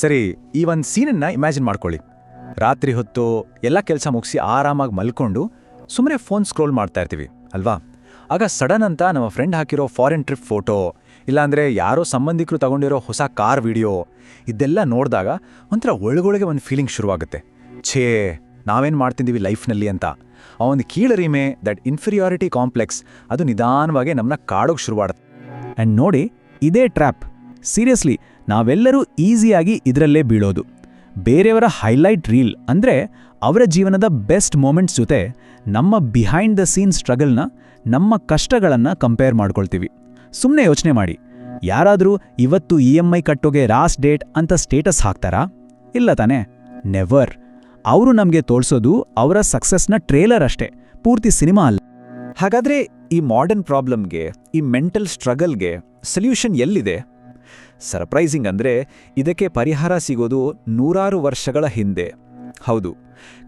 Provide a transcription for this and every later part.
ಸರಿ, ಈ ಒಂದು ಸೀನನ್ನು ಇಮ್ಯಾಜಿನ್ ಮಾಡ್ಕೊಳ್ಳಿ. ರಾತ್ರಿ ಹೊತ್ತು ಎಲ್ಲ ಕೆಲಸ ಮುಗಿಸಿ ಆರಾಮಾಗಿ ಮಲ್ಕೊಂಡು ಸುಮ್ಮನೆ ಫೋನ್ ಸ್ಕ್ರೋಲ್ ಮಾಡ್ತಾ ಇರ್ತೀವಿ, ಅಲ್ವಾ? ಆಗ ಸಡನ್ ಅಂತ ನಮ್ಮ ಫ್ರೆಂಡ್ ಹಾಕಿರೋ ಫಾರಿನ್ ಟ್ರಿಪ್ ಫೋಟೋ, ಇಲ್ಲಾಂದರೆ ಯಾರೋ ಸಂಬಂಧಿಕರು ತಗೊಂಡಿರೋ ಹೊಸ ಕಾರ್ ವಿಡಿಯೋ, ಇದೆಲ್ಲ ನೋಡಿದಾಗ ಒಂಥರ ಒಳಗೊಳಗೆ ಒಂದು ಫೀಲಿಂಗ್ ಶುರುವಾಗುತ್ತೆ. ಛೇ, ನಾವೇನು ಮಾಡ್ತಿದ್ದೀವಿ ಲೈಫ್ನಲ್ಲಿ ಅಂತ. ಆ ಒಂದು ಕೀಳರಿಮೆ, ದಟ್ ಇನ್ಫೀರಿಯಾರಿಟಿ ಕಾಂಪ್ಲೆಕ್ಸ್, ಅದು ನಿಧಾನವಾಗಿ ನಮ್ಮನ್ನ ಕಾಡೋಕೆ ಶುರುವಾಡುತ್ತೆ. ಆ್ಯಂಡ್ ನೋಡಿ, ಇದೇ ಟ್ರ್ಯಾಪ್. ಸೀರಿಯಸ್ಲಿ ನಾವೆಲ್ಲರೂ ಈಸಿಯಾಗಿ ಇದರಲ್ಲೇ ಬೀಳೋದು. ಬೇರೆಯವರ ಹೈಲೈಟ್ ರೀಲ್ ಅಂದರೆ ಅವರ ಜೀವನದ ಬೆಸ್ಟ್ ಮೂಮೆಂಟ್ಸ್ ಜೊತೆ ನಮ್ಮ ಬಿಹೈಂಡ್ ದ ಸೀನ್ ಸ್ಟ್ರಗಲ್ನ, ನಮ್ಮ ಕಷ್ಟಗಳನ್ನು ಕಂಪೇರ್ ಮಾಡ್ಕೊಳ್ತೀವಿ. ಸುಮ್ಮನೆ ಯೋಚನೆ ಮಾಡಿ, ಯಾರಾದರೂ ಇವತ್ತು ಇ ಎಂ ಐ ಕಟ್ಟೋಗೆ ಲಾಸ್ಟ್ ಡೇಟ್ ಅಂತ ಸ್ಟೇಟಸ್ ಹಾಕ್ತಾರಾ? ಇಲ್ಲ ತಾನೇ? ನೆವರ್. ಅವರು ನಮಗೆ ತೋರಿಸೋದು ಅವರ ಸಕ್ಸಸ್ನ ಟ್ರೇಲರ್ ಅಷ್ಟೇ, ಪೂರ್ತಿ ಸಿನಿಮಾ ಅಲ್ಲ. ಹಾಗಾದ್ರೆ ಈ ಮಾಡರ್ನ್ ಪ್ರಾಬ್ಲಮ್ಗೆ ಈ ಮೆಂಟಲ್ ಸ್ಟ್ರಗಲ್ಗೆ ಸೊಲ್ಯೂಷನ್ ಎಲ್ಲಿದೆ? ಸರ್ಪ್ರೈಸಿಂಗ್ ಅಂದ್ರೆ ಇದಕ್ಕೆ ಪರಿಹಾರ ಸಿಗೋದು ನೂರಾರು ವರ್ಷಗಳ ಹಿಂದೆ. ಹೌದು,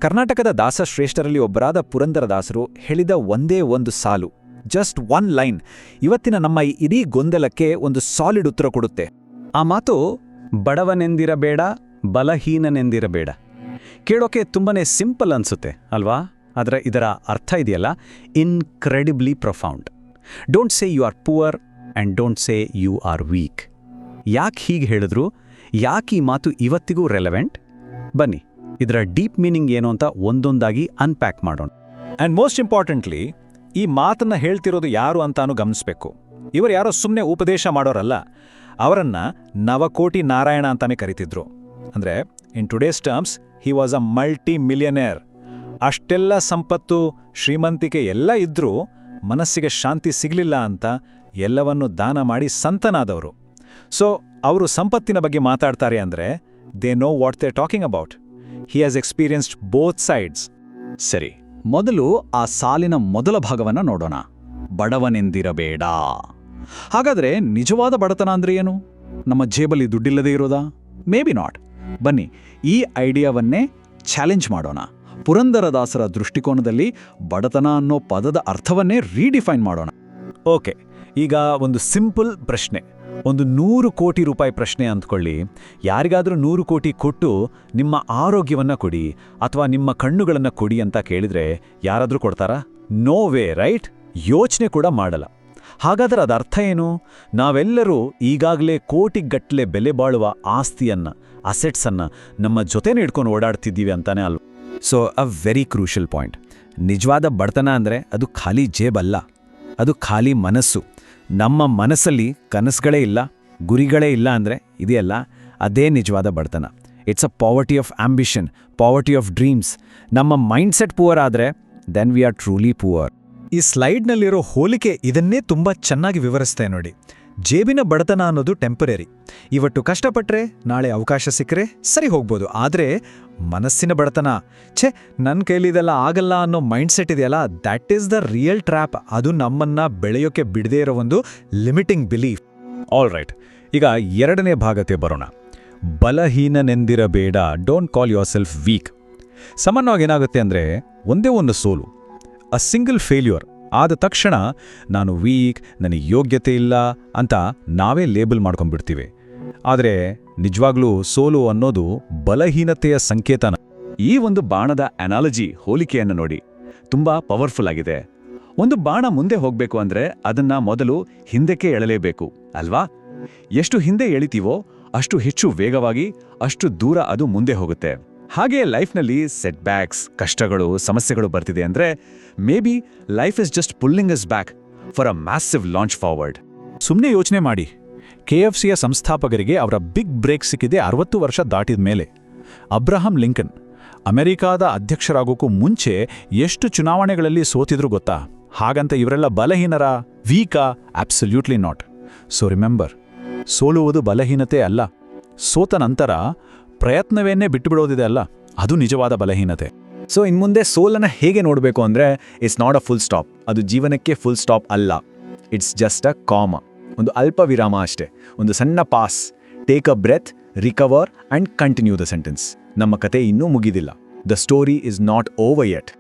ಕರ್ನಾಟಕದ ದಾಸಶ್ರೇಷ್ಠರಲ್ಲಿ ಒಬ್ಬರಾದ ಪುರಂದರದಾಸರು ಹೇಳಿದ ಒಂದೇ ಒಂದು ಸಾಲು ಜಸ್ಟ್ ಒನ್ ಲೈನ್ ಇವತ್ತಿನ ನಮ್ಮ ಈ ಇಡೀ ಗೊಂದಲಕ್ಕೆ ಒಂದು ಸಾಲಿಡ್ ಉತ್ತರ ಕೊಡುತ್ತೆ. ಆ ಮಾತು, ಬಡವನೆಂದಿರಬೇಡ, ಬಲಹೀನನೆಂದಿರಬೇಡ. ಕೇಳೋಕೆ ತುಂಬಾನೇ ಸಿಂಪಲ್ ಅನ್ಸುತ್ತೆ, ಅಲ್ವಾ? ಆದರೆ ಇದರ ಅರ್ಥ ಇದೆಯಲ್ಲ? Incredibly profound don't say you are poor and don't say you are weak ಯಾಕೆ ಹೀಗೆ ಹೇಳಿದ್ರು? ಯಾಕೆ ಈ ಮಾತು ಇವತ್ತಿಗೂ ರೆಲೆವೆಂಟ್ ಬನ್ನಿ, ಇದರ ಡೀಪ್ ಮೀನಿಂಗ್ ಏನು ಅಂತ ಒಂದೊಂದಾಗಿ ಅನ್ಪ್ಯಾಕ್ ಮಾಡೋಣ. ಆ್ಯಂಡ್ ಮೋಸ್ಟ್ ಇಂಪಾರ್ಟೆಂಟ್ಲಿ ಈ ಮಾತನ್ನ ಹೇಳ್ತಿರೋದು ಯಾರು ಅಂತಾನು ಗಮನಿಸಬೇಕು. ಇವರು ಯಾರೋ ಸುಮ್ಮನೆ ಉಪದೇಶ ಮಾಡೋರಲ್ಲ, ಅವರನ್ನ ನವಕೋಟಿ ನಾರಾಯಣ ಅಂತಾನೆ ಕರಿತಿದ್ರು. ಅಂದ್ರೆ in today's terms he was a multi millionaire ಅಷ್ಟೆಲ್ಲ ಸಂಪತ್ತು, ಶ್ರೀಮಂತಿಕೆ ಎಲ್ಲ ಇದ್ರೂ ಮನಸ್ಸಿಗೆ ಶಾಂತಿ ಸಿಗಲಿಲ್ಲ ಅಂತ ಎಲ್ಲವನ್ನು ದಾನ ಮಾಡಿ ಸಂತನಾದವರು. ಸೊ ಅವರು ಸಂಪತ್ತಿನ ಬಗ್ಗೆ ಮಾತಾಡ್ತಾರೆ ಅಂದ್ರೆ they know what they talking about he has experienced both sides ಸರಿ, ಮೊದಲು ಆ ಸಾಲಿನ ಮೊದಲ ಭಾಗವನ್ನ ನೋಡೋಣ. ಬಡವನೆಂದಿರಬೇಡ. ಹಾಗಾದ್ರೆ ನಿಜವಾದ ಬಡತನ ಅಂದ್ರೆ ಏನು? ನಮ್ಮ ಜೇಬಲ್ಲಿ ದುಡ್ಡಿಲ್ಲದೆ ಇರೋದಾ? ಮೇ ಬಿ ನಾಟ್ ಬನ್ನಿ, ಈ ಐಡಿಯಾವನ್ನೇ ಚಾಲೆಂಜ್ ಮಾಡೋಣ. ಪುರಂದರದಾಸರ ದೃಷ್ಟಿಕೋನದಲ್ಲಿ ಬಡತನ ಅನ್ನೋ ಪದದ ಅರ್ಥವನ್ನೇ ರೀಡಿಫೈನ್ ಮಾಡೋಣ. ಓಕೆ ಈಗ ಒಂದು ಸಿಂಪಲ್ ಪ್ರಶ್ನೆ. ಒಂದು ನೂರು ಕೋಟಿ ರೂಪಾಯಿ ಪ್ರಶ್ನೆ ಅಂದ್ಕೊಳ್ಳಿ. ಯಾರಿಗಾದರೂ ನೂರು ಕೋಟಿ ಕೊಟ್ಟು ನಿಮ್ಮ ಆರೋಗ್ಯವನ್ನ ಕೊಡಿ ಅಥವಾ ನಿಮ್ಮ ಕಣ್ಣುಗಳನ್ನ ಕೊಡಿ ಅಂತ ಕೇಳಿದ್ರೆ ಯಾರಾದರೂ ಕೊಡ್ತಾರಾ? ನೋ ವೇ ರೈಟ್ ಯೋಚನೆ ಕೂಡ ಮಾಡಲ್ಲ. ಹಾಗಾದ್ರೆ ಅದ ಅರ್ಥ ಏನು? ನಾವೆಲ್ಲರೂ ಈಗಾಗಲೇ ಕೋಟಿಗಟ್ಟಲೆ ಬೆಲೆ ಬಾಳುವ ಆಸ್ತಿಯನ್ನ ಅಸೆಟ್ಸನ್ನು ನಮ್ಮ ಜೊತೆನೇ ಇಟ್ಕೊಂಡು ಓಡಾಡ್ತಿದ್ದೀವಿ ಅಂತಾನೆ ಅಲ್ವ? So a very crucial point ನಿಜವಾದ ಬಡತನ ಅಂದರೆ ಅದು ಖಾಲಿ ಜೇಬಲ್ಲ ಅದು ಖಾಲಿ ಮನಸ್ಸು. ನಮ್ಮ ಮನಸ್ಸಲ್ಲಿ ಕನಸುಗಳೇ ಇಲ್ಲ, ಗುರಿಗಳೇ ಇಲ್ಲ ಅಂದರೆ ಇದೆಯಲ್ಲ, ಅದೇ ನಿಜವಾದ ಬಡತನ. It's a poverty of ambition poverty of dreams ನಮ್ಮ ಮೈಂಡ್ಸೆಟ್ ಪುವರ್ ಆದರೆ then we are truly poor ಈ ಸ್ಲೈಡ್ನಲ್ಲಿರೋ ಹೋಲಿಕೆ ಇದನ್ನೇ ತುಂಬ ಚೆನ್ನಾಗಿ ವಿವರಿಸ್ತೆ ನೋಡಿ. ಜೇಬಿನ ಬಡತನ ಅನ್ನೋದು ಟೆಂಪರರಿ ಇವತ್ತು ಕಷ್ಟಪಟ್ಟರೆ ನಾಳೆ ಅವಕಾಶ ಸಿಕ್ಕರೆ ಸರಿ ಹೋಗ್ಬೋದು. ಆದರೆ ಮನಸ್ಸಿನ ಬಡತನ. ಛೇ ನನ್ನ ಕೈಲಿದೆಲ್ಲ ಆಗಲ್ಲ ಅನ್ನೋ ಮೈಂಡ್ಸೆಟ್ ಇದೆಯಲ್ಲ that is the real trap ಅದು ನಮ್ಮನ್ನ ಬೆಳೆಯೋಕೆ ಬಿಡದೇ ಇರೋ ಒಂದು ಲಿಮಿಟಿಂಗ್ ಬಿಲೀಫ್ ಆಲ್ ರೈಟ್ ಈಗ ಎರಡನೇ ಭಾಗಕ್ಕೆ ಬರೋಣ. ಬಲಹೀನನೆಂದಿರಬೇಡ don't call yourself weak ಸಾಮಾನ್ಯವಾಗಿ ಏನಾಗುತ್ತೆ ಅಂದರೆ, ಒಂದೇ ಒಂದು ಸೋಲು ಅ ಸಿಂಗಲ್ ಫೇಲ್ಯೂರ್ ಆದ ತಕ್ಷಣ ನಾನು ವೀಕ್ ನನಗೆ ಯೋಗ್ಯತೆ ಇಲ್ಲ ಅಂತ ನಾವೇ ಲೇಬಲ್ ಮಾಡ್ಕೊಂಡ್ಬಿಡ್ತೀವಿ. ಆದರೆ ನಿಜವಾಗ್ಲೂ ಸೋಲು ಅನ್ನೋದು ಬಲಹೀನತೆಯ ಸಂಕೇತನ. ಈ ಒಂದು ಬಾಣದ ಅನಾಲಜಿ ಹೋಲಿಕೆಯನ್ನು ನೋಡಿ, ತುಂಬಾ ಪವರ್ಫುಲ್ ಆಗಿದೆ. ಒಂದು ಬಾಣ ಮುಂದೆ ಹೋಗ್ಬೇಕು ಅಂದ್ರೆ ಅದನ್ನ ಮೊದಲು ಹಿಂದಕ್ಕೆ ಎಳಲೇಬೇಕು, ಅಲ್ವಾ? ಎಷ್ಟು ಹಿಂದೆ ಎಳಿತೀವೋ ಅಷ್ಟು ಹೆಚ್ಚು ವೇಗವಾಗಿ, ಅಷ್ಟು ದೂರ ಅದು ಮುಂದೆ ಹೋಗುತ್ತೆ. ಹಾಗೆ ಲೈಫ್ನಲ್ಲಿ ಸೆಟ್ ಬ್ಯಾಕ್ಸ್ ಕಷ್ಟಗಳು, ಸಮಸ್ಯೆಗಳು ಬರ್ತಿದೆ ಅಂದ್ರೆ maybe life is just pulling us back for a massive launch forward. ಸುಮ್ಮನೆ ಯೋಚನೆ ಮಾಡಿ. ಕೆ ಎಫ್ ಸಿಯ ಸಂಸ್ಥಾಪಕರಿಗೆ ಅವರ ಬಿಗ್ ಬ್ರೇಕ್ ಸಿಕ್ಕಿದೆ ಅರವತ್ತು ವರ್ಷ ದಾಟಿದ ಮೇಲೆ. ಅಬ್ರಹಾಂ ಲಿಂಕನ್, ಅಮೆರಿಕಾದ ಅಧ್ಯಕ್ಷರಾಗೋಕ್ಕೂ ಮುಂಚೆ ಎಷ್ಟು ಚುನಾವಣೆಗಳಲ್ಲಿ ಸೋತಿದ್ರು ಗೊತ್ತಾ? ಹಾಗಂತ ಇವರೆಲ್ಲ ಬಲಹೀನರ? Week? Absolutely not. So remember ಸೋಲುವುದು ಬಲಹೀನತೆ ಅಲ್ಲ. ಸೋತ ನಂತರ ಪ್ರಯತ್ನವೇನ್ನೇ ಬಿಟ್ಟುಬಿಡೋದಿದೆ ಅಲ್ಲ, ಅದು ನಿಜವಾದ ಬಲಹೀನತೆ. ಸೊ ಇನ್ಮುಂದೆ ಸೋಲನ್ನ ಹೇಗೆ ನೋಡಬೇಕು ಅಂದ್ರೆ it's not a full stop ಅದು ಜೀವನಕ್ಕೆ ಫುಲ್ ಸ್ಟಾಪ್ ಅಲ್ಲ. ಇಟ್ಸ್ ಜಸ್ಟ್ ಅ ಕಾಮ ಒಂದು ಅಲ್ಪ ವಿರಾಮ ಅಷ್ಟೇ. ಒಂದು ಸಣ್ಣ pause take a breath recover and continue the sentence ನಮ್ಮ ಕತೆ ಇನ್ನೂ ಮುಗಿದಿಲ್ಲ. The story is not over yet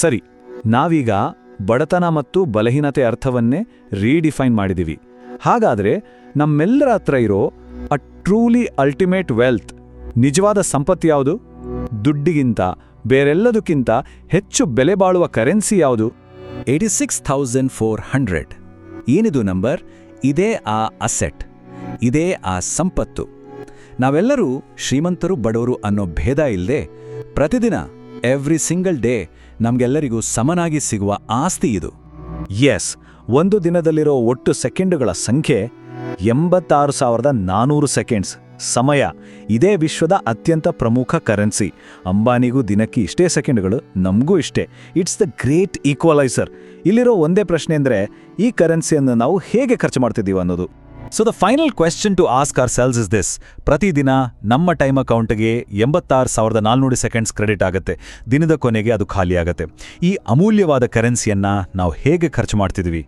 ಸರಿ, ನಾವೀಗ ಬಡತನ ಮತ್ತು ಬಲಹೀನತೆ ಅರ್ಥವನ್ನೇ ರೀಡಿಫೈನ್ ಮಾಡಿದ್ದೀವಿ ಹಾಗಾದರೆ ನಮ್ಮೆಲ್ಲರ ಹತ್ರ ಇರೋ ಅ ಟ್ರೂಲಿ ಅಲ್ಟಿಮೇಟ್ ವೆಲ್ತ್ ನಿಜವಾದ ಸಂಪತ್ತು ಯಾವುದು? ದುಡ್ಡಿಗಿಂತ, ಬೇರೆಲ್ಲದಕ್ಕಿಂತ ಹೆಚ್ಚು ಬೆಲೆ ಬಾಳುವ ಕರೆನ್ಸಿ ಯಾವುದು? Eighty six thousand four hundred. ಏನಿದು ನಂಬರ್? ಇದೇ ಆ ಅಸೆಟ್. ಇದೇ ಆ ಸಂಪತ್ತು. ನಾವೆಲ್ಲರೂ ಶ್ರೀಮಂತರು ಬಡವರು ಅನ್ನೋ ಭೇದ ಇಲ್ಲದೆ ಪ್ರತಿದಿನ ಎವ್ರಿ ಸಿಂಗಲ್ ಡೇ ನಮಗೆಲ್ಲರಿಗೂ ಸಮನಾಗಿ ಸಿಗುವ ಆಸ್ತಿ ಇದು. ಎಸ್, ಒಂದು ದಿನದಲ್ಲಿರೋ ಒಟ್ಟು ಸೆಕೆಂಡುಗಳ ಸಂಖ್ಯೆ ಎಂಬತ್ತಾರು ಸಾವಿರದ ನಾನೂರು ಸೆಕೆಂಡ್ಸ್. ಸಮಯ. ಇದೇ ವಿಶ್ವದ ಅತ್ಯಂತ ಪ್ರಮುಖ ಕರೆನ್ಸಿ. ಅಂಬಾನಿಗೂ ದಿನಕ್ಕೆ ಇಷ್ಟೇ ಸೆಕೆಂಡ್ಗಳು, ನಮಗೂ ಇಷ್ಟೇ. ಇಟ್ಸ್ ದ ಗ್ರೇಟ್ ಈಕ್ವಲೈಸರ್ ಇಲ್ಲಿರೋ ಒಂದೇ ಪ್ರಶ್ನೆ ಅಂದರೆ, ಈ ಕರೆನ್ಸಿಯನ್ನು ನಾವು ಹೇಗೆ ಖರ್ಚು ಮಾಡ್ತಿದ್ದೀವಿ ಅನ್ನೋದು. So the final question to ask ourselves is this ಪ್ರತಿದಿನ ನಮ್ಮ ಟೈಮ್ ಅಕೌಂಟ್ಗೆ ಎಂಬತ್ತಾರು ಸಾವಿರದ ನಾಲ್ನೂರು ಸೆಕೆಂಡ್ಸ್ ಕ್ರೆಡಿಟ್ ಆಗುತ್ತೆ. ದಿನದ ಕೊನೆಗೆ ಅದು ಖಾಲಿ ಆಗುತ್ತೆ. ಈ ಅಮೂಲ್ಯವಾದ ಕರೆನ್ಸಿಯನ್ನು ನಾವು ಹೇಗೆ ಖರ್ಚು ಮಾಡ್ತಿದ್ವಿ?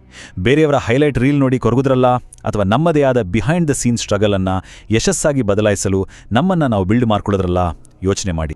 ಬೇರೆಯವರ ಹೈಲೈಟ್ ರೀಲ್ ನೋಡಿ ಕೊರಗುದ್ರಲ್ಲ? ಅಥವಾ ನಮ್ಮದೇ ಆದ ಬಿಹೈಂಡ್ ದ ಸೀನ್ ಸ್ಟ್ರಗಲನ್ನು ಯಶಸ್ಸಾಗಿ ಬದಲಾಯಿಸಲು ನಮ್ಮನ್ನು ನಾವು ಬಿಲ್ಡ್ ಮಾಡ್ಕೊಳ್ಳೋದ್ರಲ್ಲ ಯೋಚನೆ ಮಾಡಿ.